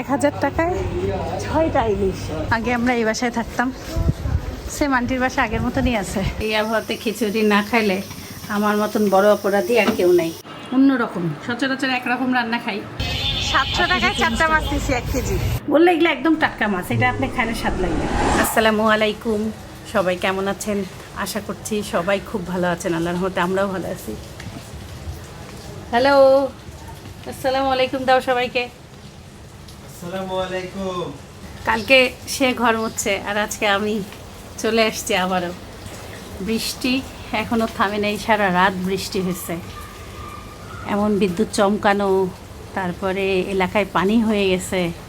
এক হাজার টাকায় ছয়টা ইলিশ। আগে আমরা এই বাসায় থাকতাম। সে আন্টির বাসা আগের মতনই আছে। এই আবহাওয়াতে খিচুড়ি না খাইলে আমার মতন বড় অপরাধী আর কেউ নাই। অন্যরকম সচরাচর একরকম রান্না খাই। সাতশো টাকায় চারটা মাছ দিছি এক কেজি। বললে এগুলো একদম টাটকা মাছ এটা আপনি খাইলে স্বাদ লাগবে। আসসালামু আলাইকুম। সবাই কেমন আছেন? আশা করছি সবাই খুব ভালো আছেন আল্লাহর রহমতে আমরাও ভালো আছি। হ্যালো। আসসালামু আলাইকুম দাও সবাইকে। কালকে সে ঘর মুচ্ছে আর আজকে আমি চলে এসছি আবারও। বৃষ্টি এখনও থামে নেই, সারা রাত বৃষ্টি হয়েছে। এমন বিদ্যুৎ চমকানো, তারপরে এলাকায় পানি হয়ে গেছে।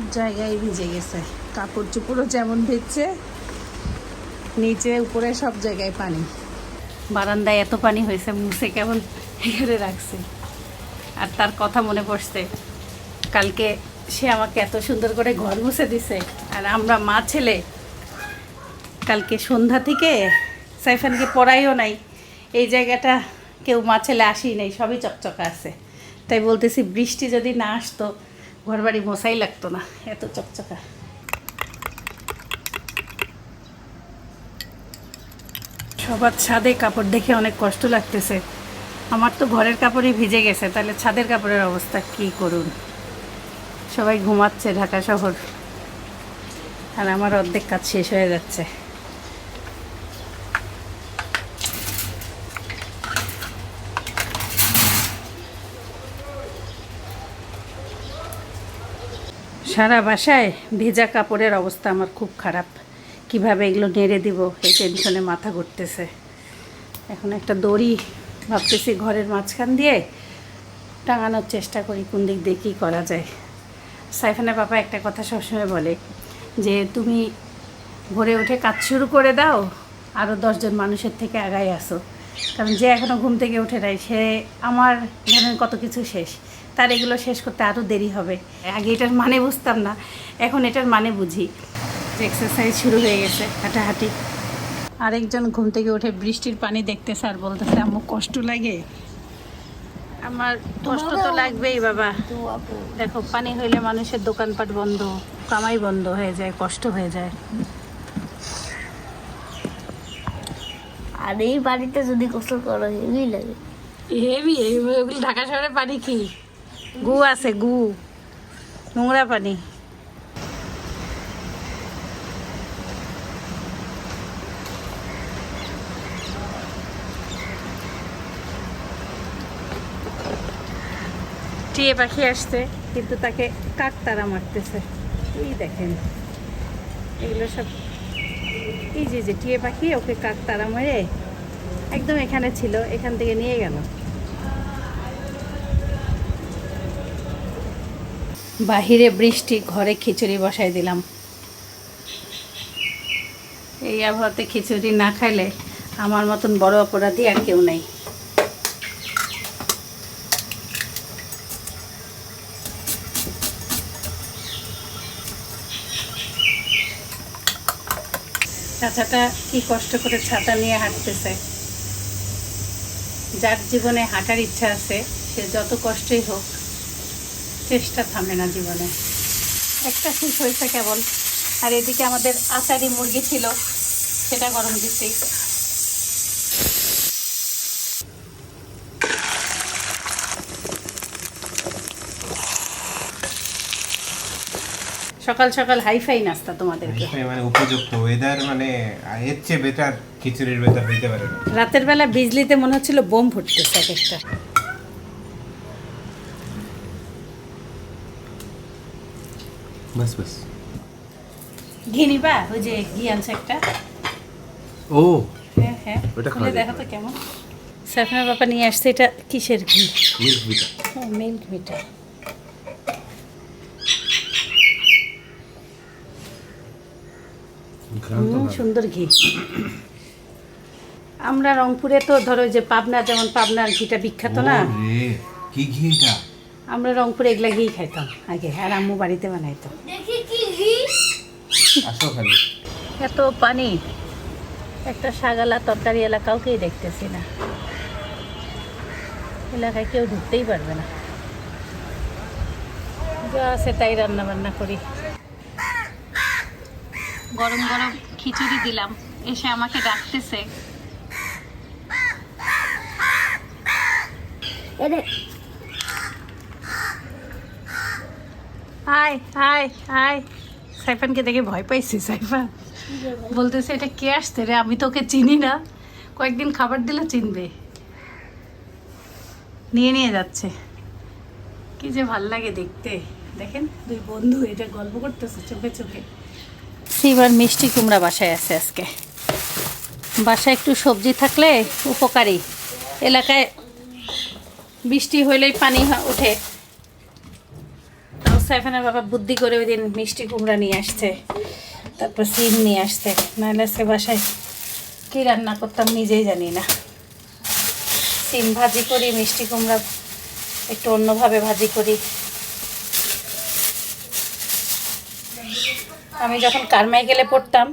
সব জায়গায় ভিজে গেছে। কাপড় চোপড়ও যেমন ভিজছে, নিচে, উপরে সব জায়গায় পানি। বারান্দায় এত পানি হয়েছে, মুছে কেমন এখানে রাখছে। আর তার কথা মনে পড়ছে, কালকে সে আমাকে এত সুন্দর করে ঘর মুছে দিছে, আর আমরা মা ছেলে, কালকে সন্ধ্যা থেকে সাইফানকে পড়াইও নাই। এই জায়গাটা কেউ মা ছেলে আসি নাই, সবই চকচকা আছে। তাই বলতেছি, বৃষ্টি যদি না আসতো ঘরবাড়ি মশাই লাগতো না, এত চকচকা। সবার ছাদে কাপড় দেখে অনেক কষ্ট লাগতেছে। আমার তো ঘরের কাপড়ই ভিজে গেছে, তাহলে ছাদের কাপড়ের অবস্থা কি করুন? সবাই ঘুমাচ্ছে ঢাকা শহর। আর আমার অর্ধেক কাজ শেষ হয়ে যাচ্ছে। সারা বাসায় ভেজা কাপড়ের অবস্থা আমার খুব খারাপ। কীভাবে এগুলো নেড়ে দিব? এই টেনশনে মাথা ঘুরতেছে। এখন একটা দড়ি ভাবতেছি ঘরের মাঝখান দিয়ে টাঙানোর চেষ্টা করি কোন দিক দিয়ে কী করা যায়। সাইফানের বাবা একটা কথা সবসময় বলে যে, তুমি ভোরে উঠে কাজ শুরু করে দাও আরও দশজন মানুষের থেকে আগায় আসো। কারণ যে এখনও ঘুম থেকে উঠে নাই, সে আমার ধরেন কত কিছু শেষ। তার এগুলো শেষ করতে আরও দেরি হবে। আগে এটার মানে বুঝতাম না এখন এটার মানে বুঝি। যে এক্সারসাইজ শুরু হয়ে গেছে হাঁটাহাঁটি। আরেকজন ঘুম থেকে উঠে বৃষ্টির পানি দেখতে স্যার বলতেছে আমার কষ্ট লাগে? আমার কষ্ট তো লাগবেই বাবা। দেখো পানি হইলে মানুষের দোকানপাট বন্ধ কামাই বন্ধ হয়ে যায় কষ্ট হয়ে যায়। আর এই বাড়িতে যদি গোসল করো হেভি লাগে। হেভি ঢাকা শহরে পানি কি? গু আছে, গু। নোংরা পানি। টিয়ে পাখি আসছে, কিন্তু তাকে কাক তারা মারতেছে। এই দেখেন, এগুলো সব এই যে যে টিয়ে পাখি, ওকে কাক তারা মেরে একদম এখানে ছিল, এখান থেকে নিয়ে গেল। বাহিরে বৃষ্টি, ঘরে খিচুড়ি বসাই দিলাম। এই আবহাওয়াতে খিচুড়ি না খাইলে আমার মতন বড় অপরাধী আর কেউ নেই। চাচাটা কি কষ্ট করে ছাতা নিয়ে হাঁটতেছে। যার জীবনে হাঁটার ইচ্ছা আছে, সে যত কষ্টই হোক চেষ্টা থামে না জীবনে। একটা শেষ হয়েছে কেবল। আর এদিকে আমাদের আচারি মুরগি ছিল সেটা গরম দিচ্ছি। সকাল সকাল হাইফাই নাস্তা তোমাদেরকে। এই মানে উপযুক্ত ওয়েদার মানে এর চেয়ে বেটার খিচুড়ির বেটার হইতে পারে। না রাতের বেলা বিজলিতে মনে হচ্ছিল বোম ফুটতেছে এক একটা। বাস বাস। ঘি নিবা? ওই যে ঘি আনছে একটা। ও হ্যাঁ হ্যাঁ। ওটা খুলে দেখো তো কেমন। সাফনার বাবা নিয়ে আসছে এটা কিসের ঘি? Milk milk Vita. তো হুম, ভালো। সুন্দর ঘি। আমরা রংপুরে তো ধরো যে পাবনা যেমন পাবনার ঘিটা বিখ্যাত না? কি ঘি এটা? আমরা রংপুরে এগুলা ঘি খাইতাম আগে আর আম্মু বাড়িতে বানাইতো। দেখি কি ঘি? আসো খালি। এত পানি একটা শাগালা তরকারি এলাকা কাউকেই দেখতেছি না। এলাকায় কেউ ঢুকতেই পারবে না। যা আছে তাই রান্না বান্না করি। গরম গরম খিচুড়ি দিলাম এসে আমাকে ডাকতেছে। হাই হাই হাই সাইফানকে দেখে ভয় পাইছি, সাইফান। বলতেছে, এটা কে আসছে রে? আমি তোকে চিনি না। কয়েকদিন খাবার দিলে চিনবে। নিয়ে নিয়ে যাচ্ছে। কি যে ভালো লাগে দেখতে। দেখেন, দুই বন্ধু এটা গল্প করতেছে চোখে চোখে। সিবার মিষ্টি কুমড়া বাসায় আছে আজকে। বাসায় একটু সবজি থাকলে উপকারী। এলাকায় বৃষ্টি হইলেই পানি ওঠে সাইফানের বাবা বুদ্ধি করে ওই দিন মিষ্টি কুমড়া নিয়ে আসছে, তারপর সিম নিয়ে আসছে। নাহলে আজকে বাসায় কী রান্না করতাম নিজেই জানি না। সিম ভাজি করি, মিষ্টি কুমড়া একটু অন্যভাবে ভাজি করি। আমি যখন কারমাইকেলে পড়তাম,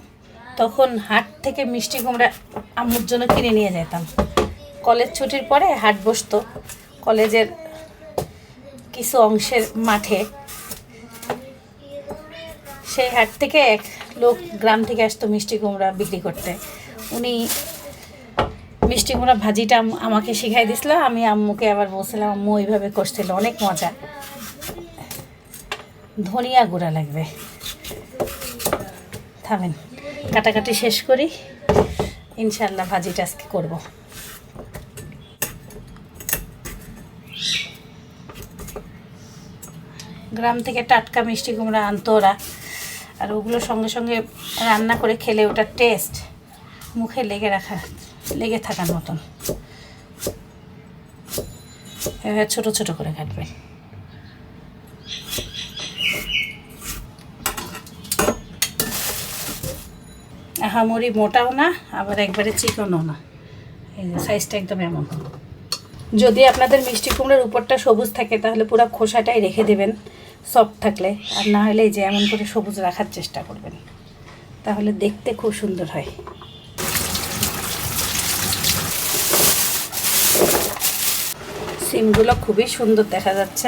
তখন হাট থেকে মিষ্টি কুমড়া আম্মুর জন্য কিনে নিয়ে যেতাম। কলেজ ছুটির পরে হাট বসতো। কলেজের কিছু অংশের মাঠে সেই হাট থেকে এক লোক গ্রাম থেকে আসতো মিষ্টি কুমড়া বিক্রি করতে। উনি মিষ্টি কুমড়া ভাজিটা আমাকে শিখাই দিছিল। আমি আম্মুকে আবার বলছিলাম, আম্মু ওইভাবে করছিল, অনেক মজা। ধনিয়া গুঁড়া লাগবে। থামেন, কাটাকাটি শেষ করি। ইনশাল্লাহ ভাজিটা আজকে করব। গ্রাম থেকে টাটকা মিষ্টি কুমড়া আনতো ওরা। আর ওগুলো সঙ্গে সঙ্গে রান্না করে খেলে ওটার টেস্ট মুখে লেগে রাখা, লেগে থাকার মতন। এভাবে ছোটো ছোটো করে কাটবে। আহামরি মোটাও না, আবার একবারে চিকনও না। এই সাইজটা একদম এমন। যদি আপনাদের মিষ্টি কুমড়োর উপরটা সবুজ থাকে, তাহলে পুরো খোসাটাই রেখে দেবেন। সফট থাকলে আর না হলে যে এমন করে সবুজ রাখার চেষ্টা করবেন। তাহলে দেখতে খুব সুন্দর হয়। সিমগুলো খুবই সুন্দর দেখা যাচ্ছে।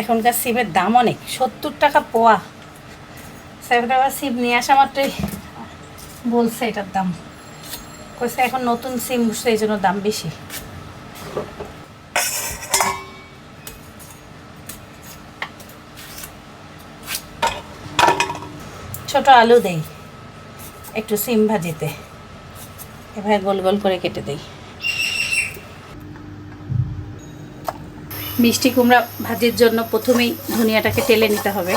এখনকার সিমের দাম অনেক, সত্তর টাকা পোয়া। সেভেন আবার সিম নিয়ে আসা মাত্রই বলছে এটার দাম। কইছে এখন নতুন সিম উঠছে এই জন্য দাম বেশি। ছোট আলু দেই। একটু সিম ভাজিতে। এভাবে গোল গোল করে কেটে দেই। মিষ্টি কুমড়া ভাজির জন্য প্রথমেই ধনিয়াটাকে টেলে নিতে হবে।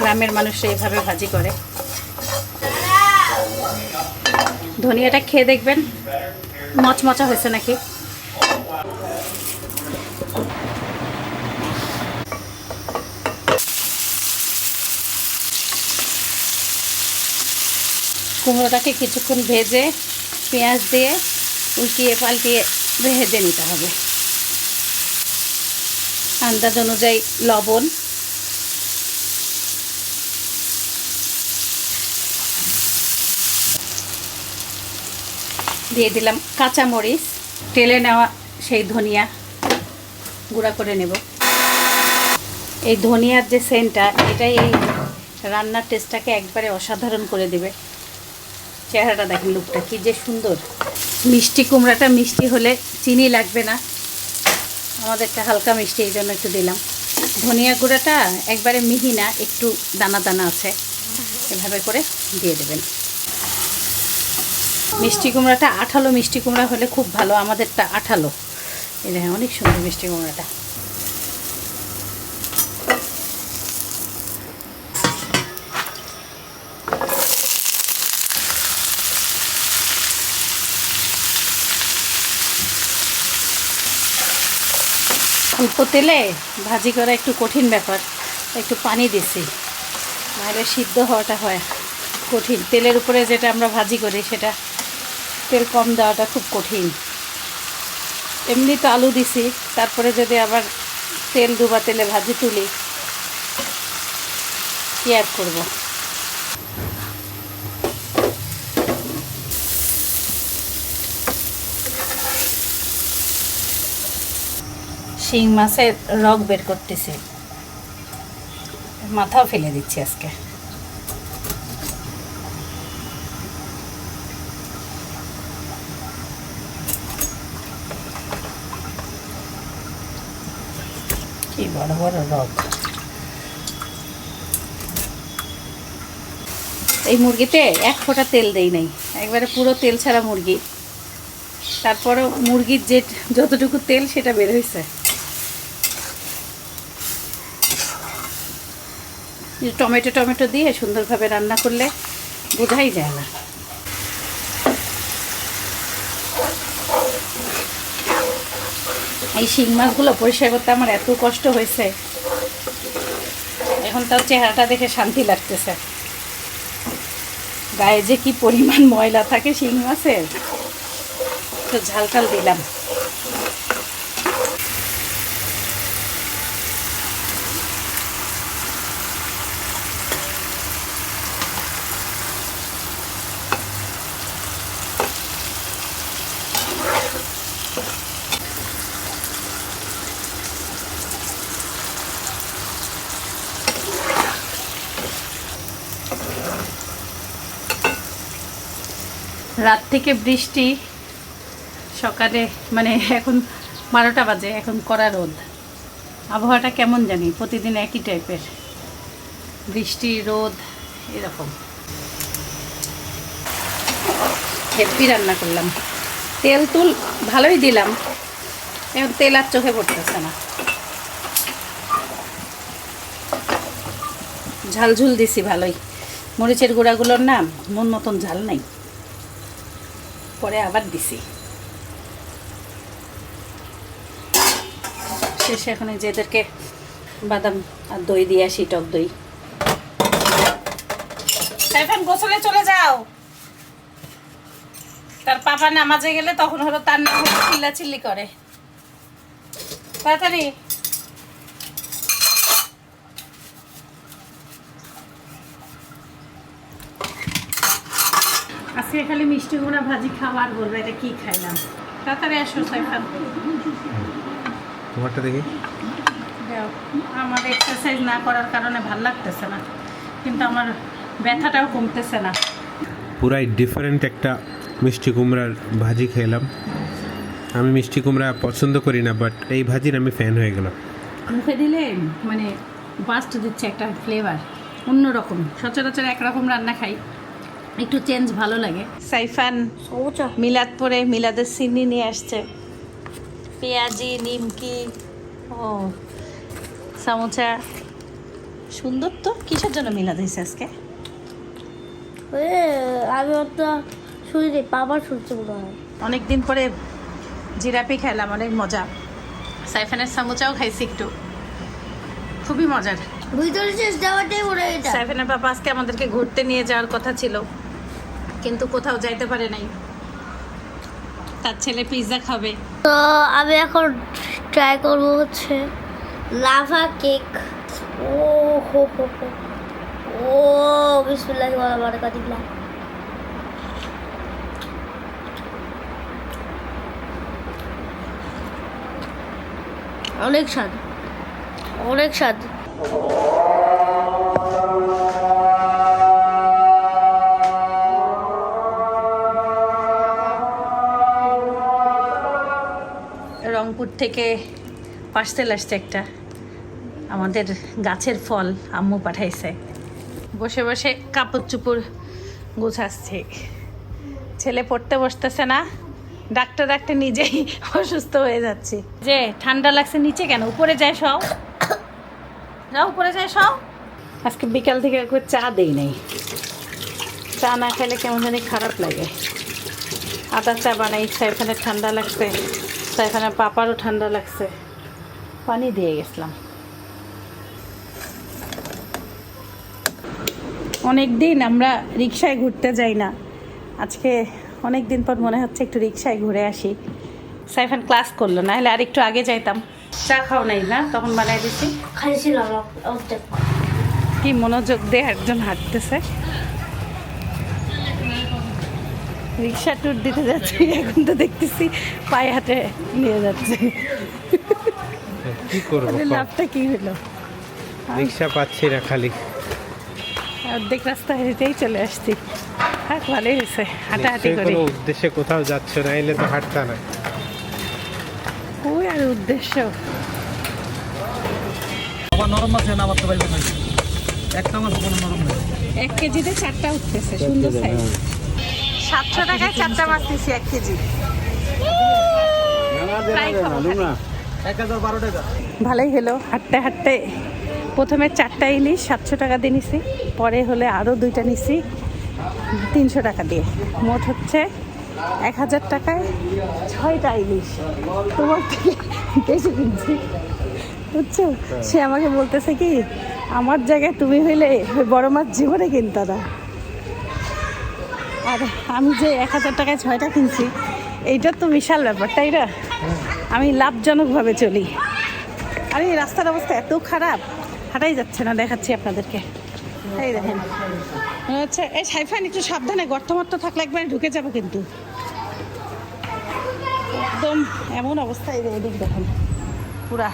গ্রামের মানুষরা এইভাবে ভাজি করে। ধনিয়াটা খেয়ে দেখবেন মচমচা হয়েছে নাকি? কুমড়োটাকে কিছুক্ষণ ভেজে পেঁয়াজ দিয়ে উল্টিয়ে পাল্টিয়ে ভেজে নিতে হবে। আন্দাজ অনুযায়ী লবণ। দিয়ে দিলাম কাঁচামরিচ। টেলে নেওয়া সেই ধনিয়া গুঁড়া করে নেব। এই ধনিয়ার যে সেন্টটা, এটাই এই রান্নার টেস্টটাকে একবারে অসাধারণ করে দেবে। চেহারাটা দেখেন লুকটা, কি যে সুন্দর। মিষ্টি কুমড়াটা মিষ্টি হলে চিনি লাগবে না। আমাদেরটা হালকা মিষ্টি এই জন্য একটু দিলাম। ধনিয়া গুঁড়াটা একবারে মিহি না, একটু দানা দানা আছে। এভাবে করে দিয়ে দেবেন। মিষ্টি কুমড়াটা আঠালো মিষ্টি কুমড়া হলে খুব ভালো, আমাদেরটা আঠালো। এই দেখেন, অনেক সুন্দর মিষ্টি কুমড়াটা। অল্প তেলে ভাজি করা একটু কঠিন ব্যাপার। একটু পানি দিছি। নাহলে সিদ্ধ হওয়াটা হয়। কঠিন। তেলের উপরে যেটা আমরা ভাজি করি, সেটা তেল কম দেওয়াটা খুব কঠিন। এমনি তো আলু দিছি, তারপরে যদি আবার তেল ডুবা তেলে ভাজি তুলি, কি আর করব? শিং মাছের রগ বের করতেছি। মাথাও ফেলে দিচ্ছি আজকে। কি বড় বড় রগ। এই মুরগিতে এক ফোঁটা তেল দেই নাই। একবারে পুরো তেল ছাড়া মুরগি। তারপরও মুরগির যে যতটুকু তেল সেটা বের হয়েছে টমেটো টমেটো দিয়ে সুন্দরভাবে রান্না করলে বোঝাই যায় না। এই শিং মাছগুলো পরিষ্কার করতে আমার এত কষ্ট হয়েছে। এখন তার চেহারাটা দেখে শান্তি লাগতেছে। গায়ে যে কি পরিমাণ ময়লা থাকে শিং মাছের। তো ঝাল টাল দিলাম। রাত থেকে বৃষ্টি, সকালে মানে এখন বারোটা বাজে, এখন কড়া রোদ। আবহাওয়াটা কেমন জানি, প্রতিদিন একই টাইপের। বৃষ্টি, রোদ, এরকম। হেভি রান্না করলাম। তেল তুল, ভালোই দিলাম। এখন তেল আর চোখে পড়তেছে না। ঝাল ঝুল দিছি ভালোই। মরিচের গুঁড়াগুলোর নাম মন মতন ঝাল নাই। পরে আবার দিছি। শেষে এখন এই যে এদেরকে বাদাম আর দই দিয়ে আসি টক দই। এখন গোসলে চলে যাও। তার পাপা নামাজে গেলে তখন হলো তার নাম হলো চিল্লা চিল্লি করে। তাড়াতাড়ি। আজকে খালি মিষ্টি কুমড়া ভাজি খাবার বলবে এটা কি খাইলাম। তাড়াতাড়ি আসো সাইফান। তোমারটা দেখি। আমার এক্সারসাইজ না করার কারণে ভালো লাগতেছে না কিন্তু আমার ব্যথাটাও কমতেছে না। পুরাই ডিফারেন্ট একটা মিষ্টি কুমড়ার ভাজি খেলাম আমি মিষ্টি কুমড়া পছন্দ করি না বাট এই ভাজির আমি ফ্যান হয়ে গেলাম। মুখে দিলে মানে বাস্ট দিচ্ছে একটা ফ্লেভার অন্যরকম। সচরাচর একরকম রান্না খাই। একটু চেঞ্জ ভালো লাগে। সাইফান সমুচা মিলাদ পরে মিলাদের সিন্নি নিয়ে আসছে। পেঁয়াজি নিমকি ও সামোচা। সুন্দর তো কিসের জন্য মিলাদ হয়েছে আজকে? আমি অত শুনি বাবার শুনছি মনে হয়। অনেক দিন পরে জিরাপি খেলাম অনেক মজা। সাইফানের সামোচাও খাইছি একটু। খুবই মজার। ভিতরে শেষ দেওয়াটাই মনে হয় সাইফানের বাবা আজকে আমাদেরকে ঘুরতে নিয়ে যাওয়ার কথা ছিল। কিন্তু কোথাও যাইতে পারে নাই। তার ছেলে পিৎজা খাবে। তো আমি এখন ট্রাই করব হচ্ছে লাভা কেক ও, হো হো হো। ও, বিসমিল্লাহি, ওয়া বারাকাতুল্লাহ অনেক স্বাদ। অনেক স্বাদ। রংপুর থেকে পার্সেল আসছে একটা। আমাদের গাছের ফল আম্মু পাঠাইছে। বসে বসে কাপড় চুপড় গোছাচ্ছে। ছেলে পড়তে বসতেছে না। ডাক্তার ডাক্তার নিজেই অসুস্থ হয়ে যাচ্ছে। যে, ঠান্ডা লাগছে নিচে কেন? উপরে যায় সব যাও, উপরে যায় সব আজকে বিকাল থেকে একবার চা দেই নাই। চা না খেলে কেমন জানি খারাপ লাগে। আদা চা বানাই, ইচ্ছা এখানে ঠান্ডা লাগছে। এখানে পাপারও ঠান্ডা লাগছে। পানি দিয়ে গেছিলাম। অনেক দিন আমরা রিক্সায় ঘুরতে যাই না। আজকে অনেক দিন পর মনে হচ্ছে একটু রিক্সায় ঘুরে আসি। সাইফান ক্লাস করল না হলে আর একটু আগে যাইতাম। চা খাও নাই না? তখন বানাই দিছি। খাইছিলাম কি মনোযোগ দিয়ে একজন হাঁটতেছে। রিক্সা ট্যুর দিতে যাচ্ছি এখন তো দেখতেছি পায়ে হাতে নিয়ে যাচ্ছে। কি করব লাভটা কি হলো? রিক্সা পাচ্ছি না খালি। অর্ধেক রাস্তা হেঁটেই চলে আসছি। হ্যাঁ ভালোই হয়েছে হাঁটাহাঁটি করি। কোনো উদ্দেশ্যে কোথাও যাচ্ছ না এলে তো হাঁটতা না। ওই আর উদ্দেশ্য। আবার নরম মাছ না? আবার তো বাইরে একটা মাছ কোনো নরম নেই এক কেজিতে চারটা উঠতেছে সুন্দর সাইজ সাতশো টাকায় চারটা মাছ নিছি এক কেজি। ভালোই হলো হাঁটতে হাঁটতে। প্রথমে চারটা ইলিশ সাতশো টাকা দিয়ে নিছি। পরে হলে আরও দুইটা নিছি তিনশো টাকা দিয়ে। মোট হচ্ছে এক হাজার টাকায় ছয়টা ইলিশ। তোমার বেশি কিনছি। বুঝছ? সে আমাকে বলতেছে কি আমার জায়গায় তুমি হইলে বড় মাছ জীবনে কিনতা না। আর, আমি যে এক হাজার টাকায় ছয়টা কিনছি, এইটা তো বিশাল ব্যাপার, তাই না? আমি লাভজনকভাবে চলি। আরে, এই রাস্তার অবস্থা এত খারাপ, হাঁটাই যাচ্ছে না, দেখাচ্ছি আপনাদেরকে। এই দেখেন। হচ্ছে, এই সাইফান, একটু সাবধানে গর্ত মর্ত থাকলে একবারে ঢুকে যাব কিন্তু। একদম এমন অবস্থা এদিক দেখেন। পুরা।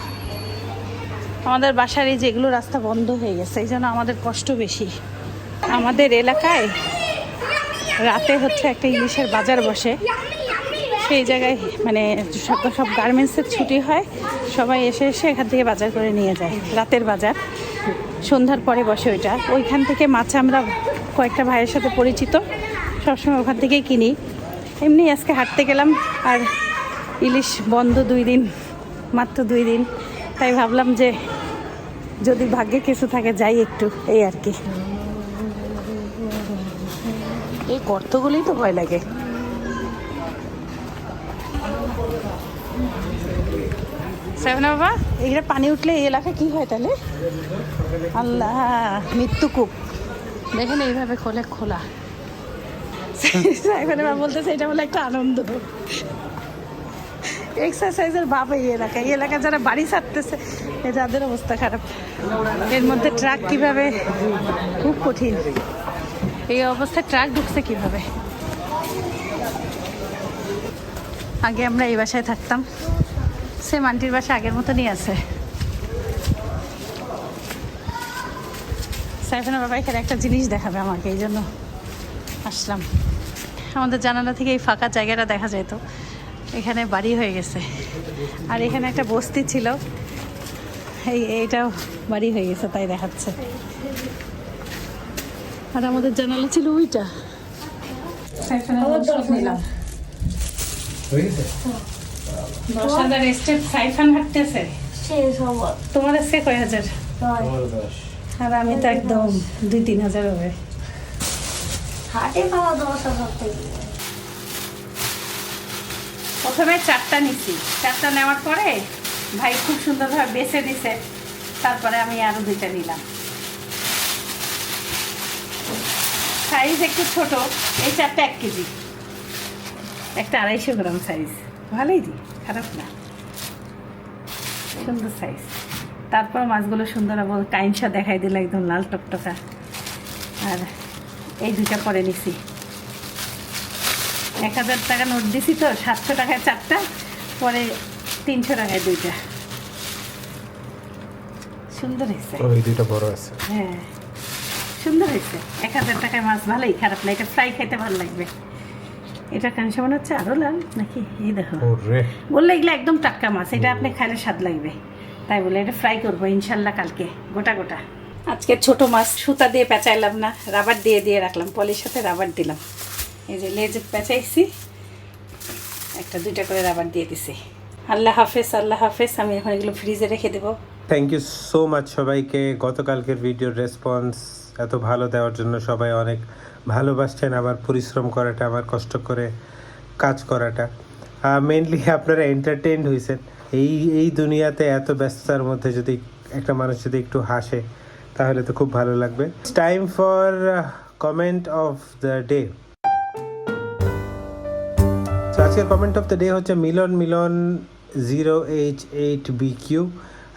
আমাদের বাসার এই যেগুলো রাস্তা বন্ধ হয়ে গেছে, এই জন্য আমাদের কষ্ট বেশি। আমাদের এলাকায় রাতে হচ্ছে একটা ইলিশের বাজার বসে। সেই জায়গায় মানে সব সব গার্মেন্টসের ছুটি হয়, সবাই এসে এসে এখান থেকে বাজার করে নিয়ে যায়, রাতের বাজার। সন্ধ্যার পরে বসে ওইটা। ওইখান থেকে মাছ আমরা কয়েকটা ভাইয়ের সাথে পরিচিত, সবসময় ওখান থেকেই কিনি। এমনি আজকে হাঁটতে গেলাম, আর ইলিশ বন্ধ দুই দিন, মাত্র দুই দিন। তাই ভাবলাম যে যদি ভাগ্যে কিছু থাকে, যাই একটু, এই আর কি। এই গর্তগুলোই তো ভয় লাগে। সাইফানা বাবা এখানে পানি উঠলে এই এলাকা কি হয় তাহলে? আল্লাহ মৃত্যুকূপ দেখেন এইভাবে খোলে খোলা। সাইফানা বাবা বলতেছে এটা বলে একটা আনন্দ। এক্সারসাইজের বাপ এই এলাকা। এই এলাকা যারা বাড়ি ছাড়তেছে যাদের অবস্থা খারাপ। এর মধ্যে ট্রাক কীভাবে খুব কঠিন। এই অবস্থায় ট্রাক ঢুকছে কীভাবে? আগে আমরা এই বাসায় থাকতাম। সে মান্টির বাসা আগের মতনই আছে। সাইফানা বাবা এখানে একটা জিনিস দেখাবে আমাকে, এই জন্য আসলাম। আমাদের জানালা থেকে এই ফাঁকা জায়গাটা দেখা যেত। এখানে বাড়ি হয়ে গেছে। আর এখানে একটা বস্তি ছিল। এই, এইটাও বাড়ি হয়ে গেছে, তাই দেখাচ্ছে। আর আমাদের জানালা ছিল ওইটা। সাইফানা নিলাম। দশ হাজার স্টেপ সাইফান হাঁটতেছে। তোমার কয় হাজার? আর আমি তো একদম দুই তিন হাজার হবে। হাটে পাওয়া দশ হাজার প্রথমে চারটা নিছি। চারটা নেওয়ার পরে ভাই খুব সুন্দরভাবে বেছে দিছে। তারপরে আমি আরও দুইটা নিলাম। সাইজ একটু ছোট এই চারটা এক কেজি। একটা আড়াইশো গ্রাম সাইজ। ভালোই দি খারাপ না। সুন্দর সাইজ। তারপর মাছগুলো সুন্দর আবার কাইনসা দেখাই দিল একদম লাল টকটকা। আর এই দুইটা পরে নিছি। এক হাজার টাকা নোট দিছি তো সাতশো টাকায় চারটা পরে তিনশো টাকায় দুইটা। সুন্দর হয়েছে। ওই দুইটা বড় আছে। হ্যাঁ। সুন্দর হয়েছে। এক হাজার টাকায় মাছ ভালোই খারাপ না এটা ফ্রাই খেতে ভালো লাগবে। এটা কাঁচা মনে হচ্ছে আরও লাল নাকি? এই দেখো। বললে এগুলো একদম টাটকা মাছ এটা আপনি খাইলে স্বাদ লাগবে। তাই বলে এটা ফ্রাই করব ইনশাল্লাহ কালকে গোটা গোটা। আজকে ছোট মাছ সুতা দিয়ে পেঁচাইলাম না রাবার দিয়ে দিয়ে রাখলাম পলির সাথে রাবার দিলাম। এই যে লেজ পেঁচাইছি একটা দুইটা করে রাবার দিয়ে দিছি। আল্লাহ হাফেজ আল্লাহ হাফেজ, আমি এখন এগুলো ফ্রিজে রেখে দেবো। থ্যাংক ইউ সো মাচ সবাইকে। গতকালকের ভিডিওর রেসপন্স এত ভালো দেওয়ার জন্য সবাই অনেক ভালোবাসছেন, আবার পরিশ্রম করাটা, আবার কষ্ট করে কাজ করাটা। মেনলি আপনারা এন্টারটেইন হয়েছেন। এই এই দুনিয়াতে এত ব্যস্ততার মধ্যে যদি একটা মানুষ যদি একটু হাসে, তাহলে তো খুব ভালো লাগবে। Time for comment of the day আজকের কমেন্ট অফ দ্য ডে হচ্ছে Milan Milan zero H eight B Q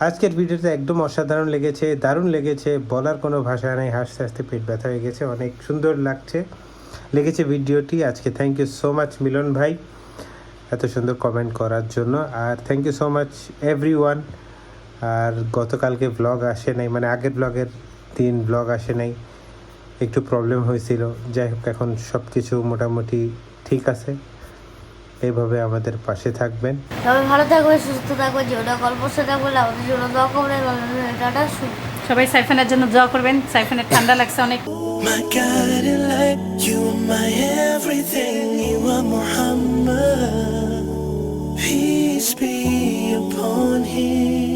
আজকের ভিডিওতে একদম অসাধারণ লেগেছে, দারুণ লেগেছে, বলার কোনো ভাষা নেই, হাসতে হাসতে পেট ব্যথা হয়ে গেছে, অনেক সুন্দর লাগছে, লেগেছে ভিডিওটি। আজকে thank you so much Milan ভাই, এত সুন্দর কমেন্ট করার জন্য। আর thank you so much everyone আর গতকালকে ব্লগ আসে নাই মানে আগের ব্লগের দিন ব্লগ আসে নাই, একটু প্রবলেম হয়েছিল। যাই হোক, এখন সব কিছু মোটামুটি ঠিক আছে। এইভাবে আমাদের পাশে থাকবেন সবাই ভালো থাকবে সুস্থ থাকবে যেটা গল্প সেটা বলে আমাদের জন্য দোয়া করবেন সবাই সাইফানের জন্য দোয়া করবেন সাইফানের ঠান্ডা লাগছে অনেক My God, I like you my everything, you are Muhammad. Peace be upon him.